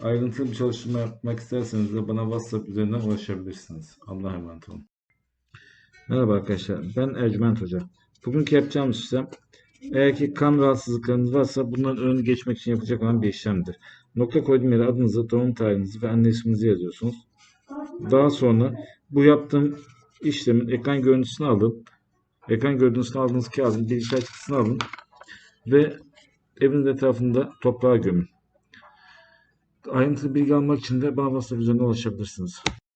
Ayrıntılı bir çalışma yapmak isterseniz de bana WhatsApp üzerinden ulaşabilirsiniz. Allah'a emanet olun. Merhaba arkadaşlar, ben Ercüment Hoca. Bugünkü yapacağımız işlem, eğer ki kan rahatsızlıklarınız varsa bunların önünü geçmek için yapılacak olan bir işlemdir. Nokta koyduğum yere adınızı, doğum tarihinizi ve anne isminizi yazıyorsunuz. Daha sonra bu yaptığım işlemin ekran görüntüsünü alın. Ekran görüntüsünü aldığınız kağıdın bilgisayar çıktısını alın ve eviniz etrafında toprağa gömün. Ayrıntılı bilgi almak için de bana WhatsApp üzerinden ulaşabilirsiniz.